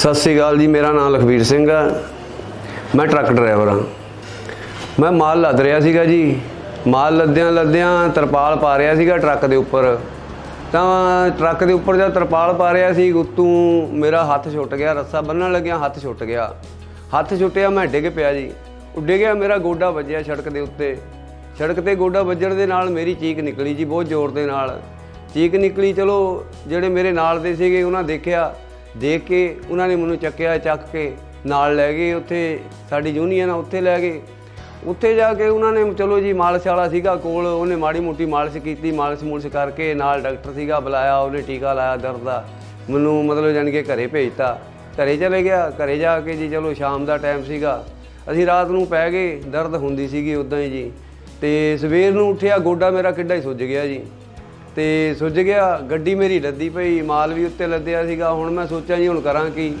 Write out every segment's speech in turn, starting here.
ਸਤਿ ਸ੍ਰੀ ਅਕਾਲ ਜੀ, ਮੇਰਾ ਨਾਮ ਲਖਵੀਰ ਸਿੰਘ ਆ ਮੈਂ ਟਰੱਕ ਡਰਾਈਵਰ ਹਾਂ। ਮੈਂ ਮਾਲ ਲੱਦ ਰਿਹਾ ਸੀਗਾ ਜੀ। ਮਾਲ ਲੱਦਿਆਂ ਲੱਦਿਆਂ ਤਰਪਾਲ ਪਾ ਰਿਹਾ ਸੀਗਾ ਟਰੱਕ ਦੇ ਉੱਪਰ। ਤਾਂ ਟਰੱਕ ਦੇ ਉੱਪਰ ਜਦ ਤਰਪਾਲ ਪਾ ਰਿਹਾ ਸੀ, ਉਤੋਂ ਮੇਰਾ ਹੱਥ ਛੁੱਟ ਗਿਆ, ਰੱਸਾ ਬੰਨਣ ਲੱਗਿਆ ਹੱਥ ਛੁੱਟ ਗਿਆ। ਹੱਥ ਛੁੱਟਿਆ, ਮੈਂ ਡਿੱਗ ਪਿਆ ਜੀ। ਉੱਡ ਗਿਆ, ਮੇਰਾ ਗੋਡਾ ਵੱਜਿਆ ਸੜਕ ਦੇ ਉੱਤੇ। ਸੜਕ ਤੇ ਗੋਡਾ ਵੱਜਣ ਦੇ ਨਾਲ ਮੇਰੀ ਚੀਕ ਨਿਕਲੀ ਜੀ, ਬਹੁਤ ਜ਼ੋਰ ਦੇ ਨਾਲ। ਚੀਕ ਨਿਕਲੀ, ਚਲੋ, ਜਿਹੜੇ ਮੇਰੇ ਨਾਲ ਦੇ ਸੀਗੇ, ਉਹਨਾਂ ਦੇਖਿਆ। ਦੇਖ ਕੇ ਉਹਨਾਂ ਨੇ ਮੈਨੂੰ ਚੱਕਿਆ, ਚੱਕ ਕੇ ਨਾਲ ਲੈ ਗਏ ਉੱਥੇ, ਸਾਡੀ ਯੂਨੀਅਨ ਉੱਥੇ ਲੈ ਗਏ। ਉੱਥੇ ਜਾ ਕੇ ਉਹਨਾਂ ਨੇ, ਚਲੋ ਜੀ, ਮਾਲਸ਼ ਵਾਲਾ ਸੀਗਾ ਕੋਲ, ਉਹਨੇ ਮਾੜੀ ਮੋਟੀ ਮਾਲਸ਼ ਕੀਤੀ, ਮਾਲਸ਼ ਮੂਲਸ਼ ਕਰਕੇ ਨਾਲ ਡਾਕਟਰ ਸੀਗਾ, ਬੁਲਾਇਆ, ਉਹਨੇ ਟੀਕਾ ਲਾਇਆ ਦਰਦ ਦਾ। ਮੈਨੂੰ ਮਤਲਬ ਜਾਣੀ ਕਿ ਘਰੇ ਭੇਜਤਾ। ਘਰੇ ਚਲੇ ਗਿਆ, ਘਰੇ ਜਾ ਕੇ ਜੀ, ਚਲੋ ਸ਼ਾਮ ਦਾ ਟਾਈਮ ਸੀਗਾ। ਅਸੀਂ ਰਾਤ ਨੂੰ ਪੈ ਗਏ, ਦਰਦ ਹੁੰਦੀ ਸੀਗੀ ਉਦਾਂ ਹੀ ਜੀ। ਤੇ ਸਵੇਰ ਨੂੰ ਉੱਠਿਆ, ਗੋਡਾ ਮੇਰਾ ਕਿੱਡਾ ਹੀ ਸੁੱਜ ਗਿਆ ਜੀ। ਤੇ ਸੁੱਜ ਗਿਆ, ਗੱਡੀ ਮੇਰੀ ਲੱਦੀ ਪਈ, ਮਾਲ ਵੀ ਉੱਤੇ ਲੱਦਿਆ ਸੀਗਾ, ਹੁਣ ਮੈਂ ਸੋਚਿਆ ਜੀ ਹੁਣ ਕਰਾਂ ਕੀ।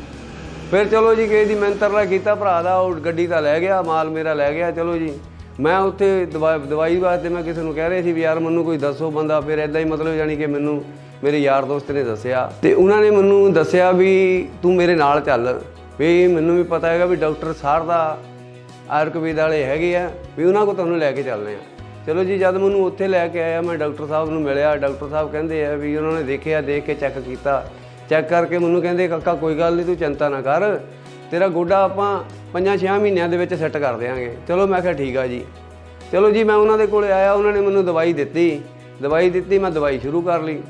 ਫਿਰ ਚਲੋ ਜੀ, ਕਿਸੇ ਦੀ ਮਿਹਨਤਰਲਾ ਕੀਤਾ, ਭਰਾ ਦਾ ਉਹ ਗੱਡੀ ਤਾਂ ਲੈ ਗਿਆ, ਮਾਲ ਮੇਰਾ ਲੈ ਗਿਆ, ਚਲੋ ਜੀ। ਮੈਂ ਉੱਥੇ ਦਵਾ- ਦਵਾਈ ਵਾਸਤੇ ਮੈਂ ਕਿਸੇ ਨੂੰ ਕਹਿ ਰਿਹਾ ਸੀ ਵੀ ਯਾਰ ਮੈਨੂੰ ਕੋਈ ਦੱਸੋ ਬੰਦਾ, ਫਿਰ ਐਦਾਂ ਹੀ ਮਤਲਬ ਜਾਨੀ ਕਿ ਮੈਨੂੰ ਮੇਰੇ ਯਾਰ ਦੋਸਤ ਨੇ ਦੱਸਿਆ। ਤੇ ਉਹਨਾਂ ਨੇ ਮੈਨੂੰ ਦੱਸਿਆ ਵੀ ਤੂੰ ਮੇਰੇ ਨਾਲ ਚੱਲ, ਵੀ ਮੈਨੂੰ ਵੀ ਪਤਾ ਹੈਗਾ ਵੀ ਡਾਕਟਰ ਸਾਰ ਦਾ ਆਯੁਰਵੇਦ ਵਾਲੇ ਹੈਗੇ ਆ, ਵੀ ਉਹਨਾਂ ਕੋ ਤੁਹਾਨੂੰ ਲੈ ਕੇ ਚੱਲਦੇ ਆ। ਚਲੋ ਜੀ, ਜਦ ਮੈਨੂੰ ਉੱਥੇ ਲੈ ਕੇ ਆਇਆ, ਮੈਂ ਡਾਕਟਰ ਸਾਹਿਬ ਨੂੰ ਮਿਲਿਆ। ਡਾਕਟਰ ਸਾਹਿਬ ਕਹਿੰਦੇ ਆ ਵੀ ਉਹਨਾਂ ਨੇ ਦੇਖਿਆ, ਦੇਖ ਕੇ ਚੈੱਕ ਕੀਤਾ। ਚੈੱਕ ਕਰਕੇ ਮੈਨੂੰ ਕਹਿੰਦੇ, ਕਾਕਾ, ਕੋਈ ਗੱਲ ਨਹੀਂ, ਤੂੰ ਚਿੰਤਾ ਨਾ ਕਰ। ਤੇਰਾ ਗੋਡਾ ਆਪਾਂ 5-6 ਮਹੀਨਿਆਂ ਦੇ ਵਿੱਚ ਸੈੱਟ ਕਰ ਦੇਵਾਂਗੇ ਚਲੋ, ਮੈਂ ਕਿਹਾ, ਠੀਕ ਆ ਜੀ। ਚਲੋ ਜੀ, ਮੈਂ ਉਹਨਾਂ ਦੇ ਕੋਲੇ ਆਇਆ, ਉਹਨਾਂ ਨੇ ਮੈਨੂੰ ਦਵਾਈ ਦਿੱਤੀ। ਦਵਾਈ ਦਿੱਤੀ, ਮੈਂ ਦਵਾਈ ਸ਼ੁਰੂ ਕਰ ਲਈ।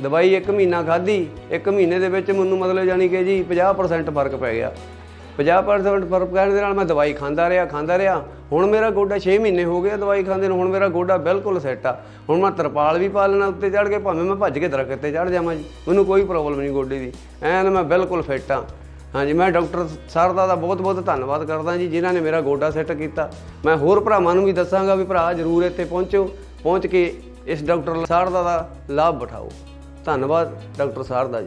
ਦਵਾਈ 1 ਮਹੀਨਾ ਖਾਧੀ। 1 ਮਹੀਨੇ ਦੇ ਵਿੱਚ ਮੈਨੂੰ ਮਤਲਬ ਜਾਨੀ ਕਿ ਜੀ 50% ਫ਼ਰਕ ਪੈ ਗਿਆ। 50% ਫ਼ਰਕ ਪੈਣ ਦੇ ਨਾਲ ਮੈਂ ਦਵਾਈ ਖਾਂਦਾ ਰਿਹਾ ਖਾਂਦਾ ਰਿਹਾ। ਹੁਣ ਮੇਰਾ ਗੋਡਾ 6 ਮਹੀਨੇ ਹੋ ਗਏ ਦਵਾਈ ਖਾਂਦੇ ਨੂੰ, ਹੁਣ ਮੇਰਾ ਗੋਡਾ ਬਿਲਕੁਲ ਸੈੱਟ ਆ। ਹੁਣ ਮੈਂ ਤਰਪਾਲ ਵੀ ਪਾ ਲੈਣਾ ਉੱਤੇ ਚੜ ਕੇ, ਭਾਵੇਂ ਮੈਂ ਭੱਜ ਕੇ ਦਰਖਤ ਤੇ ਚੜ ਜਾਵਾਂ ਜੀ, ਮੈਨੂੰ ਕੋਈ ਪ੍ਰੋਬਲਮ ਨਹੀਂ ਗੋਡੇ ਦੀ। ਐਨ ਮੈਂ ਬਿਲਕੁਲ ਫਿੱਟ ਆ। ਹਾਂਜੀ, ਮੈਂ ਡਾਕਟਰ ਸਰਦਾ ਦਾ ਬਹੁਤ ਬਹੁਤ ਧੰਨਵਾਦ ਕਰਦਾ ਜੀ, ਜਿਨ੍ਹਾਂ ਨੇ ਮੇਰਾ ਗੋਡਾ ਸੈੱਟ ਕੀਤਾ। ਮੈਂ ਹੋਰ ਭਰਾਵਾਂ ਨੂੰ ਵੀ ਦੱਸਾਂਗਾ ਵੀ ਭਰਾ, ਜਰੂਰ ਇੱਥੇ ਪਹੁੰਚੋ। ਪਹੁੰਚ ਕੇ ਇਸ ਡਾਕਟਰ ਸਰਦਾ ਦਾ ਲਾਭ ਉਠਾਓ ਧੰਨਵਾਦ ਡਾਕਟਰ ਸਰਦਾ ਜੀ।